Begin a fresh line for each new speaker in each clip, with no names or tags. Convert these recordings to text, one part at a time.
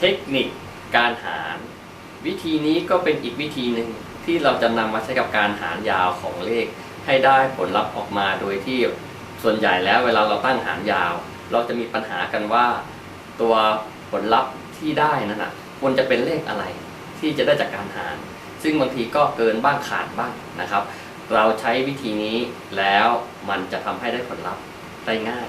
เทคนิคการหาร วิธีนี้ก็เป็นอีกวิธีหนึ่งที่เราจะนำมาใช้กับการหารยาวของเลข ให้ได้ผลลัพธ์ออกมาโดยที่ส่วนใหญ่แล้วเวลาเราตั้งหารยาว เราจะมีปัญหากันว่า ตัวผลลัพธ์ที่ได้นั่นนะควรจะเป็นเลขอะไร ที่จะได้จากการหาร ซึ่งบางทีก็เกินบ้างขาดบ้างนะครับ เราใช้วิธีนี้แล้วมันจะทำให้ได้ผลลัพธ์ได้ง่าย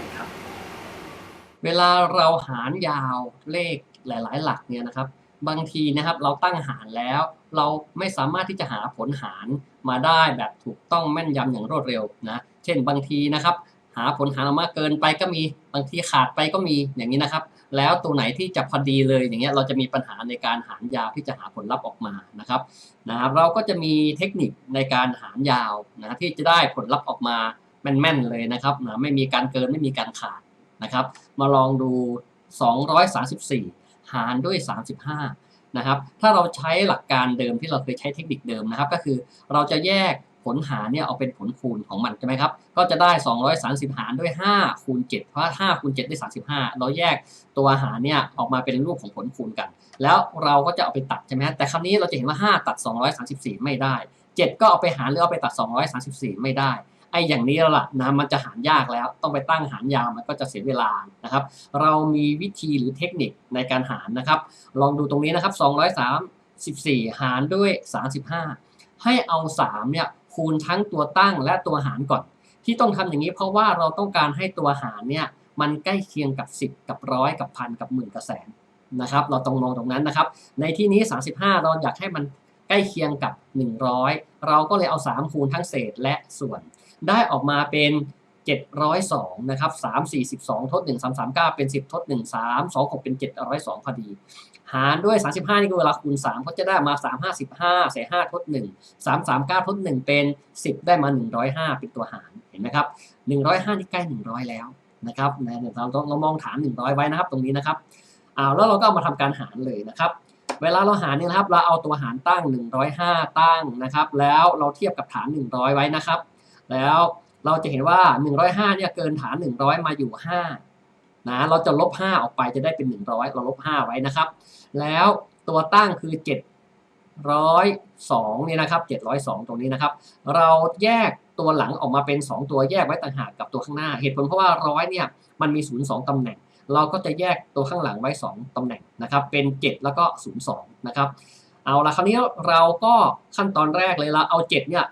เวลาเราหารยาวเลขหลาย ๆ หลักเนี่ยนะครับ บางทีนะครับเราตั้งหารแล้ว เราไม่สามารถที่จะหาผลหารมาได้แบบถูกต้องแม่นยำอย่างรวดเร็วนะเช่นบางทีนะครับ หาผลหารออกมาเกินไปก็มีบางทีขาดไปก็มีอย่างนี้นะครับ แล้วตัวไหนที่จะพอดีเลยอย่างเงี้ยเราจะมีปัญหาในการหารยาวที่จะหาผลลัพธ์ออกมานะครับนะครับเราก็จะมีเทคนิคในการหารยาวนะที่จะได้ผลลัพธ์ออกมาแม่นๆเลยนะครับนะไม่มีการเกินไม่มีการขาด นะครับ มาลองดู 234 หารด้วย 35 นะครับ ถ้าเราใช้หลักการเดิมที่เราเคยใช้เทคนิคเดิมนะครับ ก็คือเราจะแยกผลหารเนี่ยเอาเป็นผลคูณของมันใช่ไหมครับ ก็จะได้ 230 หารด้วย 5 คูณ 7 เพราะ5คูณ7ได้ 35 เราแยกตัวหารเนี่ยออกมาเป็นรูปของผลคูณกัน แล้วเราก็จะเอาไปตัดใช่ไหมแต่คราวนี้เราจะเห็นว่า 5 ตัด 234 ไม่ได้ 7 ก็เอาไปหารหรือเอาไปตัด 234 ไม่ได้ ไอ้อย่างนี้แล้วล่ะนะมันจะหารยากแล้ว ต้องไปตั้งหารยาวมันก็จะเสียเวลานะครับ เรามีวิธีหรือเทคนิคในการหารนะครับ ลองดูตรงนี้นะครับ234 หารด้วย 35 ให้เอา3เนี่ยคูณทั้งตัวตั้งและตัวหารก่อน ที่ต้องทำอย่างนี้เพราะว่าเราต้องการให้ตัวหารเนี่ยมันใกล้เคียงกับ 10 กับร้อยกับพันกับหมื่นกับแสนนะครับเราต้องมองตรงนั้นนะครับ ในที่นี้ 35 เราอยากให้มันใกล้เคียงกับ 100 เราก็เลยเอา 3 คูณทั้งเศษและส่วน ได้ออกมาเป็น 702 นะครับ 3 42ทด 1 3 3 9 เป็น 10 ทด 1 3 2 6 เป็น 702 พอดี หารด้วย 35 นี่คือเวลาคูณ3ก็จะได้มา 355เศษ5ทด 1 3 3 9 ทด 1 เป็น 10 ได้มา 105 เป็นตัวหาร เห็นไหมครับ 105 นี่ใกล้ 100 แล้วนะครับเดี๋ยวเราต้องเรามองฐาน 100 ไว้นะครับ ตรงนี้นะครับเอาแล้วเราก็เอามาทำการหารเลยนะครับ เวลาเราหารเนี่ยนะครับ เราเอาตัวหารตั้ง 105 ตั้งนะครับ แล้วเราเทียบกับฐาน 100 ไว้นะครับ แล้วเราจะเห็นว่า 105เนี่ยเกินฐาน 100 มาอยู่ 5 นะ เราจะลบ 5 ออกไปจะได้เป็น 100 เราลบ 5 ไว้นะครับ แล้วตัวตั้งคือ 702เนี่ยนะครับ 702 ตรงนี้นะครับ เราแยกตัวหลังออกมาเป็น 2 ตัวแยกไว้ต่างหากกับตัวข้างหน้า เหตุผลเพราะว่า 100 เนี่ย มันมี 02 ตำแหน่ง เราก็จะแยกตัวข้างหลังไว้ 2 ตำแหน่งนะครับ เป็น 7 แล้วก็ 02 นะครับ เอาละคราวนี้เราก็ขั้นตอนแรกเลยเราเอา 7 เนี่ย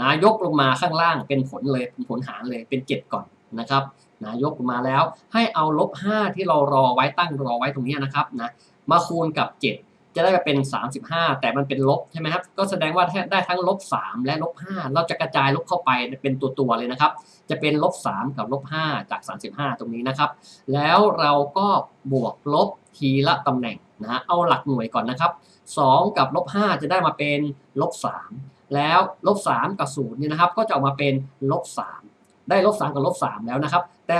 นะยกลงมาข้างล่างเป็นผลเลยเป็นผลหารเลยเป็น 7 ก่อนนะครับนะยกลงมาแล้วให้เอาลบ 5 ที่เรารอไว้ตั้งรอไว้ตรงนี้นะครับนะมาคูณกับ 7 จะได้เป็น 35 แต่มันเป็นลบใช่ไหมครับก็แสดงว่าได้ทั้งลบ 3 และลบ 5 เราจะกระจายลบเข้าไปเป็นตัวตัวๆเลยนะครับ จะเป็นลบ 3 กับลบ 5 จาก 35 ตรงนี้นะครับ แล้วเราก็บวกลบทีละตำแหน่งนะฮะเอาหลักหน่วยก่อนนะครับ 2 กับลบ 5 จะได้มาเป็นลบ 3 แล้วลบ3กับ0เนี่ยนะครับก็จะออกมาเป็นลบ3ได้ลบ3กับลบ3แล้วนะครับ แต่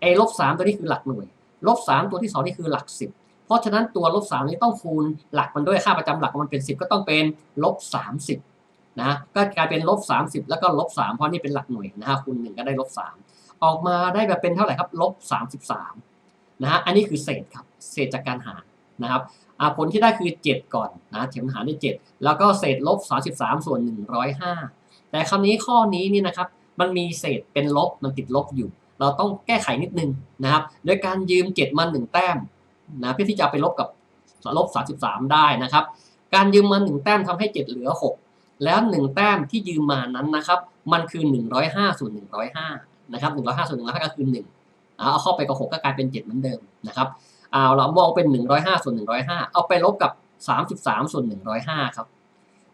ไอ้ลบ3ตัวนี้คือหลักหน่วยลบ3ตัวที่2นี่คือหลัก 10 เพราะฉะนั้นตัวลบ3นี้ต้องคูณหลักมันด้วยค่าประจำหลักมันเป็น 10 ก็ต้องเป็นลบ30นะก็กลายเป็นลบ30 แล้วก็ลบ3เพราะนี่เป็นหลักหน่วยนะฮะคูณ1ก็ได้ลบ3ออกมาได้แบบเป็นเท่าไหร่ครับลบ33นะฮะอันนี้คือเศษครับเศษจากการหารนะครับผลที่ได้คือ 7 ก่อนนะเฉมหารด้วย7แล้วก็เศษลบ 33 ส่วน 105 แต่คราวนี้ข้อนี้นี่นะครับ มันมีเศษเป็นลบมันติดลบอยู่ เราต้องแก้ไขนิดนึงนะครับโดยการยืม 7มา1แต้มนะเพื่อที่จะไปลบกับลบ 33 ได้นะครับ การยืมมา1แต้มทำให้ 7 เหลือ 6 แล้ว 1 แต้มที่ยืมมานั้นนะครับ มันคือ 105ส่วน105นะครับ105ส่วน105ก็คือ 1 เอาเข้าไปกับ 6 ก็กลายเป็น 7 เหมือนเดิมนะครับ เอาเรามองเป็น 105 ส่วน 105 เอาไปลบกับ 33 ส่วน 105 ครับ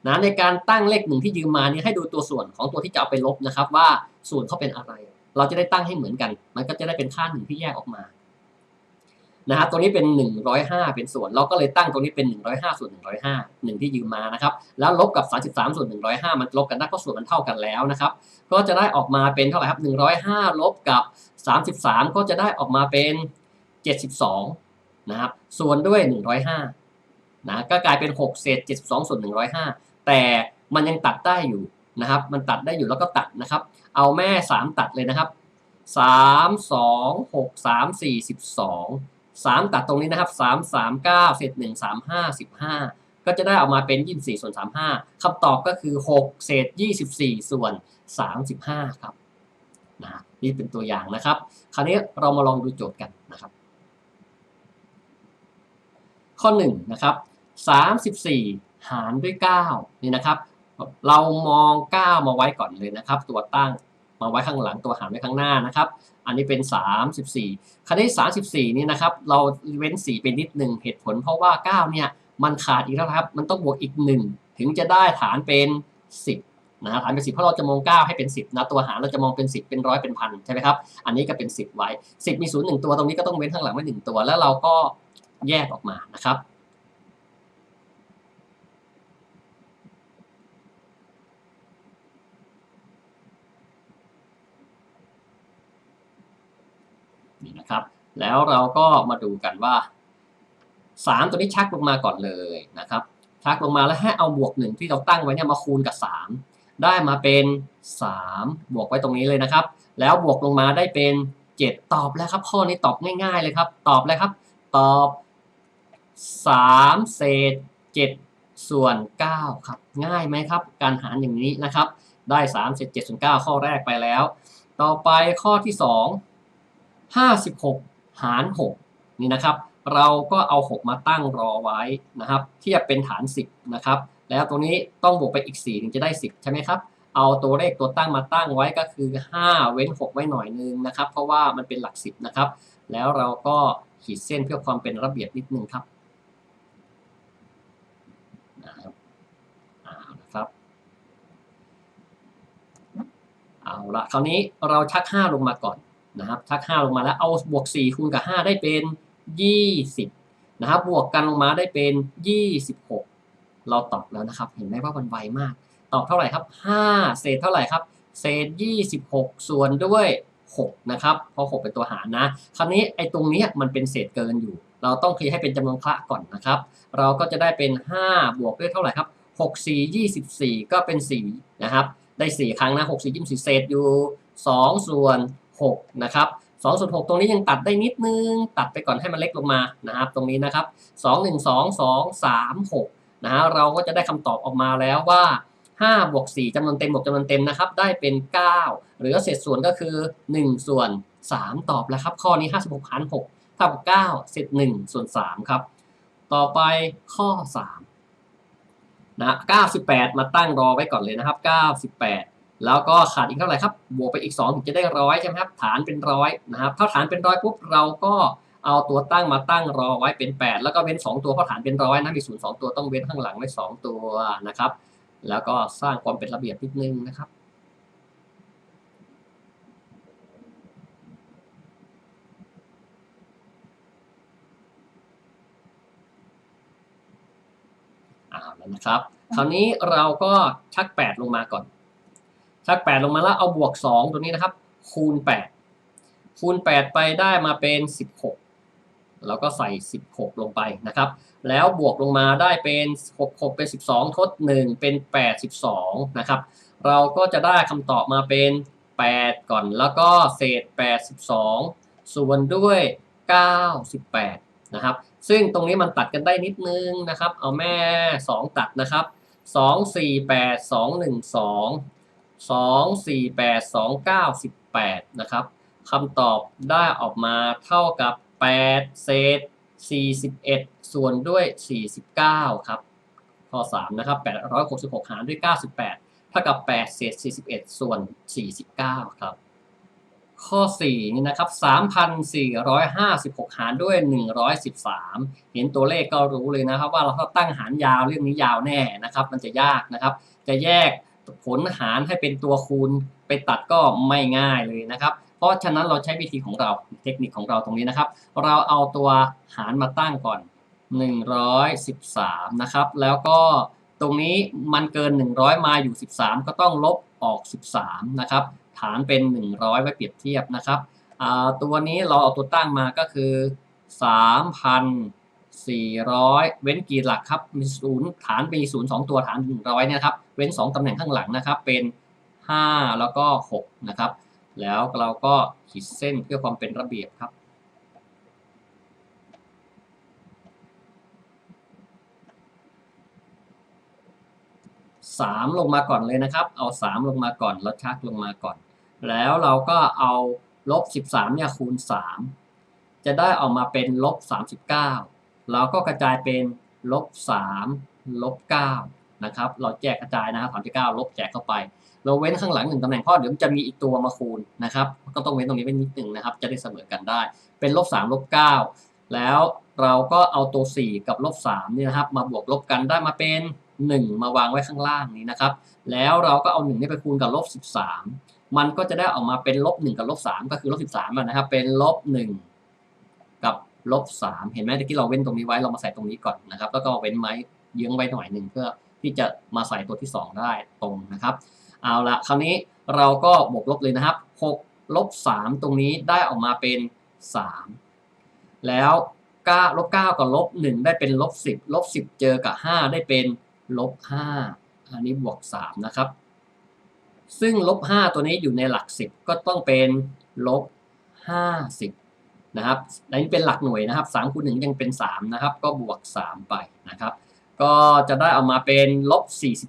นะในการตั้งเลขหนึ่งที่ยืมมานี่ให้ดูตัวส่วนของตัวที่จะเอาไปลบนะครับ ว่าส่วนเขาเป็นอะไร เราจะได้ตั้งให้เหมือนกัน มันก็จะได้เป็นค่าหนึ่งที่แยกออกมานะครับตัวนี้เป็น 105 เป็นส่วน เราก็เลยตั้งตรงนี้เป็น 105 ส่วน 105 1 ที่ยืมมานะครับ แล้วลบกับ 33 ส่วน 105 มันลบกันได้เพราะส่วนมันเท่ากันแล้วนะครับ ก็จะได้ออกมาเป็นเท่าไหร่ครับ 105 ลบกับ 33 ก็จะได้ออกมาเป็น 72 นะครับ ส่วนด้วย 105นะก็กลายเป็น 6 เศษ 72 ส่วน 105 แต่มันยังตัดได้อยู่นะครับ มันตัดได้อยู่แล้วก็ตัดนะครับ เอาแม่ 3 ตัดเลยนะครับ 3 2 6 3 4 12 3 ตัดตรงนี้นะครับ 3 3 9 เศษ 1 3 5 15 ก็จะได้ออกมาเป็น 24 ส่วน 35คำตอบก็คือ 6 เศษ 24 ส่วน 35 ครับนะนี่เป็นตัวอย่างนะครับ คราวนี้เรามาลองดูโจทย์กันนะครับ ข้อ1นะครับ34 หารด้วย 9 นี่นะครับ เรามอง 9 มาไว้ก่อนเลยนะครับ ตัวตั้งมาไว้ข้างหลังตัวหารไว้ข้างหน้านะครับ อันนี้เป็น 34คราวนี้34 นี่นะครับ เราเว้น 4 เป็นนิดหนึ่งเหตุผลเพราะว่า 9 เนี่ยมันขาดอีกแล้วครับ มันต้องบวกอีก 1 ถึงจะได้ฐานเป็น 10นะฐานเป็น 10 เพราะเราจะมอง 9 ให้เป็น 10นะตัวหารเราจะมองเป็น 10 เป็นร้อยเป็นพันใช่ไหมครับ อันนี้ก็เป็น 10 ไว้ 10 มี 0 1 ตัวตรงนี้ก็ต้องเว้นข้างหลังไว้ 1 ตัว แล้วเราก็ แยกออกมานะครับนี่นะครับ แล้วเราก็มาดูกันว่า 3 ตัวนี้ชักลงมาก่อนเลยนะครับ ชักลงมาแล้วให้เอาบวก 1 ที่เราตั้งไว้เนี่ยมาคูณกับ 3 ได้มาเป็น 3 บวกไว้ตรงนี้เลยนะครับ แล้วบวกลงมาได้เป็น 7 ตอบแล้วครับ ข้อนี้ตอบง่าย ๆ เลยครับ ตอบเลยครับ ตอบ 3 เศษ 7 ส่วน 9 ครับ ง่ายไหมครับ การหารอย่างนี้นะครับ ได้ 3 เศษ 7 ส่วน 9 ข้อแรกไปแล้ว ต่อไปข้อที่ 2 56 หาร 6 นี่นะครับ เราก็เอา 6 มาตั้งรอไว้นะครับ เทียบเป็นฐาน 10 นะครับ แล้วตัวนี้ต้องบวกไปอีก4ถึงจะได้ 10 ใช่ไหมครับเอาตัวเลขตัวตั้งมาตั้งไว้ก็คือ 5 เว้น 6 ไว้หน่อยนึงนะครับ เพราะว่ามันเป็นหลัก 10 นะครับ แล้วเราก็ขีดเส้นเพื่อความเป็นระเบียบนิดนึงครับนะครับเอานะครับ เอา ละคราวนี้เราชัก 5 ลงมาก่อนนะครับชัก 5 ลงมาแล้วเอาบวก 4 คูณกับ 5 ได้เป็น 20นะครับบวกกันลงมาได้เป็น 26 เราตอบแล้วนะครับ เห็นไหมว่ามันไวมาก ตอบเท่าไหร่ครับ 5 เศษเท่าไหร่ครับ เศษ 26 ส่วนด้วย 6 นะครับ เพราะ 6 เป็นตัวหารนะ คราวนี้ไอ้ตรงนี้มันเป็นเศษเกินอยู่ เราต้องเคลียร์ให้เป็นจำนวนคละก่อนนะครับ เราก็จะได้เป็น 5 บวกด้วยเท่าไหร่ครับ6 4 24 ก็เป็น 4 นะครับ ได้ 4 ครั้งนะ6 4 24เศษอยู่ 2 ส่วน 6 นะครับ2ส่วน6ตรงนี้ยังตัดได้นิดนึง ตัดไปก่อนให้มันเล็กลงมานะครับตรงนี้นะครับ2 1 2 2 3 6นะฮะเราก็จะได้คำตอบออกมาแล้วว่า5บวก4จำนวนเต็มบวกจำนวนเต็มนะครับ ได้เป็น9หรือเศษส่วนก็คือ1ส่วน3ตอบแล้วครับ ข้อนี้56หาร6เท่ากับ9เศษ1ส่วน3ครับ ต่อไปข้อ3 นะ98 มาตั้งรอไว้ก่อนเลยนะครับ 98 แล้วก็ขาดอีกเท่าไหร่ครับ บวกไปอีก2ถึงจะได้ร้อยใช่ไหมครับ ฐานเป็นร้อยนะครับ ถ้าฐานเป็นร้อยปุ๊บเราก็เอาตัวตั้งมาตั้งรอไว้เป็น 8 แล้วก็เว้น 2 ตัวเพราะฐานเป็นร้อยนะมีศูนย์สองตัวต้องเว้นข้างหลังไว้ 2 ตัวนะครับ แล้วก็สร้างความเป็นระเบียบนิดนึงนะครับ อาแล้วนะครับ คราวนี้เราก็ชัก 8 ลงมาก่อน ชัก 8 ลงมาแล้วเอาบวก 2 ตัวนี้นะครับ คูณ 8 คูณ 8 ไปได้มาเป็น 16 แล้วก็ใส่ 16 ลงไปนะครับ แล้วบวกลงมาได้เป็น 6 6 เป็น 12 ทด 1 เป็น82นะครับ เราก็จะได้คำตอบมาเป็น 8 ก่อน แล้วก็เศษ82ส่วนด้วย 98 นะครับ ซึ่งตรงนี้มันตัดกันได้นิดนึงนะครับ เอาแม่ 2 ตัดนะครับ 2 4 8 2 1 2 2 4 8 2 9 18นะครับคำตอบได้ออกมาเท่ากับ 8 เศษ 41 ส่วนด้วย 49 ครับข้อ 3 นะครับ 866 หารด้วย 98 เท่ากับ 8 เศษ 41 ส่วน 49 ครับ ข้อ4นี่นะครับ3,456 หารด้วย 113 เห็นตัวเลขก็รู้เลยนะครับ ว่าเราถ้าตั้งหารยาวเรื่องนี้ยาวแน่นะครับ มันจะยากนะครับ จะแยกผลหารให้เป็นตัวคูณไปตัดก็ไม่ง่ายเลยนะครับ เพราะฉะนั้นเราใช้วิธีของเราเทคนิคของเราตรงนี้นะครับ เราเอาตัวหารมาตั้งก่อน 113 นะครับ แล้วก็ตรงนี้มันเกิน 100 มาอยู่ 13 ก็ต้องลบออก 13 นะครับ ฐานเป็น 100 ไว้เปรียบเทียบนะครับตัวนี้เราเอาตัวตั้งมาก็คือ 3,400 เว้นกี่หลักครับมีศูนย์ฐานมีศูนย์สองตัวฐาน100เนี่ยครับเว้น 2ตำแหน่งข้างหลังนะครับเป็น 5 แล้วก็ 6 นะครับ แล้วเราก็ขีดเส้นเพื่อความเป็นระเบียบครับสามลงมาก่อนเลยนะครับ เอาสามลงมาก่อน แล้วชักลงมาก่อน แล้วเราก็เอาลบสิบสามเนี่ยคูณสามจะได้ออกมาเป็นลบสามสิบเก้าเราก็กระจายเป็นลบสามลบเก้านะครับ เราแจกกระจายนะครับสามสิบเก้าลบแจกเข้าไป เราเว้นข้างหลังหนึ่งตำแหน่งเพราะเดี๋ยวมันจะมีอีกตัวมาคูณนะครับ ก็ต้องเว้นตรงนี้ไว้นิดหนึ่งนะครับ จะได้เสมอกันได้ เป็นลบสามลบเก้าแล้วเราก็เอาตัว 4 กับลบ3เนี่ยนะครับ มาบวกลบกันได้มาเป็น 1 มาวางไว้ข้างล่างนี้นะครับ แล้วเราก็เอา1นี่ไปคูณกับลบ 13 มันก็จะได้ออกมาเป็นลบ1กับลบ3ก็คือลบ13อะนะครับ เป็นลบ1กับลบ3เห็นไหมตะกี้เราเว้นตรงนี้ไว้เรามาใส่ตรงนี้ก่อนนะครับ แล้วก็เว้นไม้เยื้องไว้หน่อยหนึ่งเพื่อที่จะมาใส่ตัวที่ 2 ได้ตรงนะครับ เอาละคราวนี้เราก็บวกลบเลยนะครับ6ลบ3ตรงนี้ได้ออกมาเป็น 3 แล้ว9ลบ9กับลบ1ได้เป็นลบ10ลบ10 เจอกับ 5 ได้เป็นลบ5อันนี้บวก3นะครับ ซึ่งลบ 5 ตัวนี้อยู่ในหลัก 10 ก็ต้องเป็นลบ 50 นะครับอันนี้เป็นหลักหน่วยนะครับ3คูณ1ยังเป็น 3 นะครับ ก็บวก 3 ไปนะครับ ก็จะได้เอามาเป็นลบ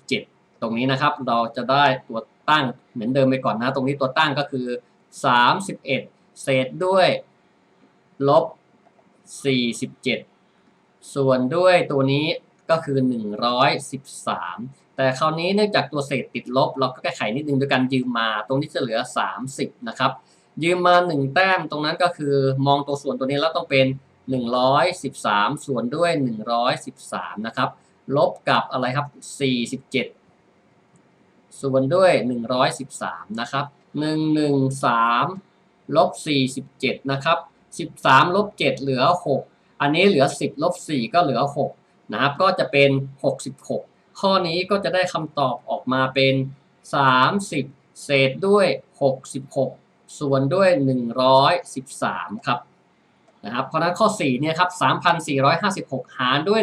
47 ตรงนี้นะครับ เราจะได้ตัวตั้งเหมือนเดิมไปก่อนนะ ตรงนี้ตัวตั้งก็คือ 31 เศษด้วยลบ 47 ส่วนด้วยตัวนี้ก็คือ 113 แต่คราวนี้เนื่องจากตัวเศษติดลบ เราก็แก้ไขนิดนึงโดยการยืมมาตรงนี้จะเหลือ 30 นะครับ ยืมมา 1 แต้มตรงนั้นก็คือมองตัวส่วนตัวนี้แล้วต้องเป็น 113 ส่วนด้วย 113 นะครับ ลบกับอะไรครับ 47 ส่วนด้วย 113 นะครับ 113 ลบ 47 นะครับ 13 ลบ 7 เหลือ 6 อันนี้เหลือ 10 ลบ 4 ก็เหลือ 6 นะครับ ก็จะเป็น 66 ข้อนี้ก็จะได้คำตอบออกมาเป็น 30 เศษด้วย 66 ส่วนด้วย 113 ครับนะครับเพราะนั้นข้อ4เนี่ยครับ3,456 หารด้วย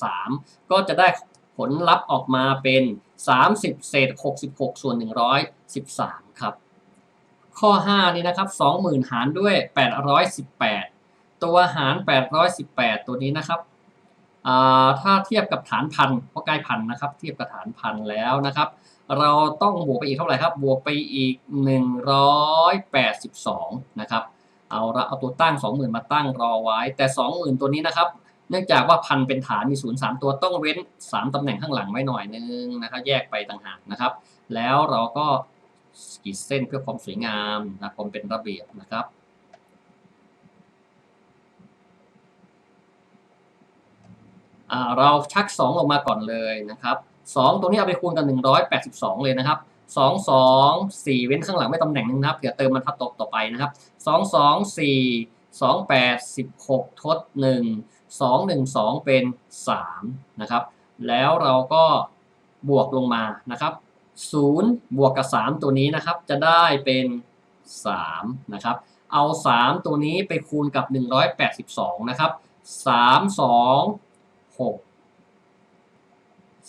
113 ก็จะได้ผลลัพธ์ออกมาเป็น 30 เศษ 66 ส่วน 113 ครับ ข้อ 5 นี้นะครับ 20,000 หารด้วย 818 ตัวหาร 818 ตัวนี้นะครับ ถ้าเทียบกับฐานพันเพราะใกล้พันนะครับ เทียบกับฐานพันแล้วนะครับ เราต้องบวกไปอีกเท่าไหร่ครับ บวกไปอีก 182 นะครับ เอาละเอาตัวตั้ง 20,000 มาตั้งรอไว้ แต่ 20,000 ตัวนี้นะครับ เนื่องจากว่าพันเป็นฐานมีศูนย์สามตัวต้องเว้น 3 ตำแหน่งข้างหลังไว้หน่อยนึงนะครับ แยกไปต่างหากนะครับ แล้วเราก็ขีดเส้นเพื่อความสวยงามนะความเป็นระเบียบนะครับ อ่า เราชัก 2 ลงมาก่อนเลยนะครับ 2 ตรงนี้เอาไปคูณกัน 182 เลยนะครับ 2 2 4 เว้นข้างหลังไม่ตำแหน่งนึงนะครับเผื่อเติมมันทับตกต่อไปนะครับ 2 2 4 2 8 16 ทด 1 2 1 2 เป็น 3 นะครับ แล้วเราก็บวกลงมานะครับ 0 บวกกับ 3 ตัวนี้นะครับ จะได้เป็น 3 นะครับ เอา 3 ตัวนี้ไปคูณกับ 182 นะครับ 3 2 6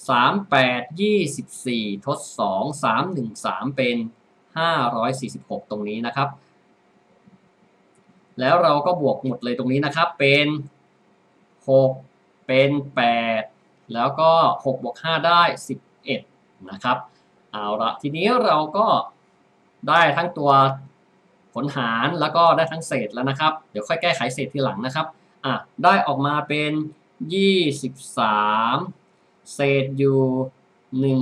3 8 24ทด2 3 1 3เป็น546ตรงนี้นะครับ แล้วเราก็บวกหมดเลยตรงนี้นะครับ เป็น6เป็น8แล้วก็6บวก5ได้11นะครับ เอาละทีนี้เราก็ได้ทั้งตัวผลหารแล้วก็ได้ทั้งเศษแล้วนะครับ เดี๋ยวค่อยแก้ไขเศษทีหลังนะครับอะได้ออกมาเป็น 23เศษอยู่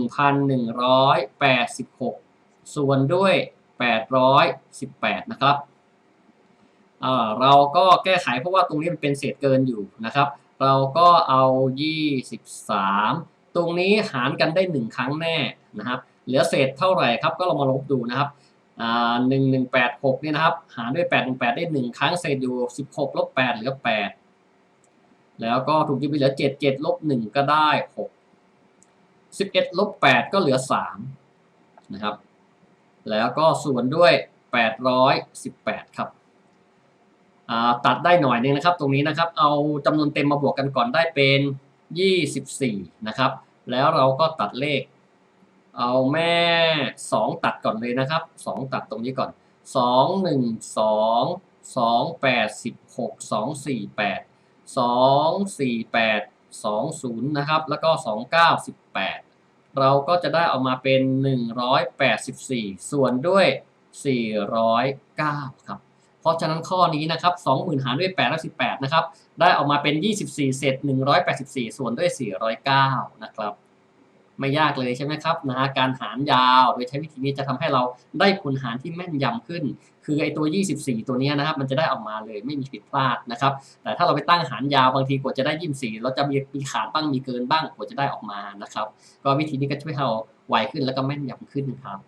1,186ส่วนด้วย818นะครับเราก็แก้ไขเพราะว่าตรงนี้มันเป็นเศษเกินอยู่นะครับ เราก็เอา 23 ตรงนี้หารกันได้ 1 ครั้งแน่นะครับ เหลือเศษเท่าไหร่ครับก็เรามาลบดูนะครับอ่า1186นี่นะครับ หารด้วย818ได้ 1 ครั้งเศษอยู่ 16ลบ8เหลือ 8 แล้วก็ถูกยึดไปเหลือ 7 7ลบ1ก็ได้ 6 11ลบ8ก็เหลือ3นะครับ แล้วก็ส่วนด้วย 818 ครับตัดได้หน่อยนึงนะครับ ตรงนี้นะครับ เอาจำนวนเต็มมาบวกกันก่อนได้เป็น 24 นะครับ แล้วเราก็ตัดเลข เอาแม่ 2 ตัดก่อนเลยนะครับ 2 ตัดตรงนี้ก่อน 2 1 2 2 8 16 2 4 8 2 4 8 2 0 นะครับ แล้วก็ 2 9 18 เราก็จะได้ออกมาเป็น 184 ส่วนด้วย 409 ครับ เพราะฉะนั้นข้อนี้นะครับ 20,000 หารด้วย8และ18 นะครับ ได้ออกมาเป็น 24 เศษ 184 ส่วนด้วย 409 นะครับ ไม่ยากเลยใช่ไหมครับนะการหารยาวโดยใช้วิธีนี้จะทำให้เราได้ผลหารที่แม่นยำขึ้น คือไอตัว 24 ตัวนี้นะครับ มันจะได้ออกมาเลยไม่มีผิดพลาดนะครับ แต่ถ้าเราไปตั้งหารยาวบางทีกว่าจะได้ 24 เราจะมีมีขาดบ้างมีเกินบ้างกว่าจะได้ออกมานะครับ ก็วิธีนี้ก็ช่วยให้เราไวขึ้นแล้วก็แม่นยำขึ้นครับ